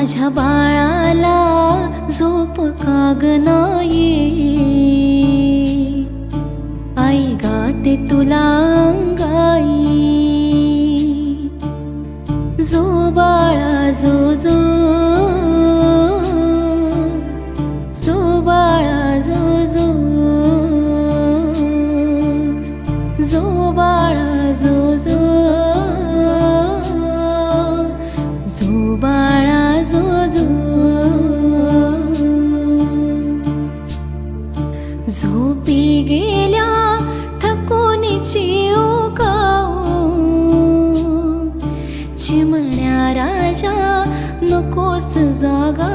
माझ्या बाळाला झोप काग नाही. आई गाते तुला अंगाई. जो बाळा जो जो. जो बाळा जो जो. जो जो जो. बाळा झोपी गेल्या थकूनची चिमण्या राजा नकोस जागा.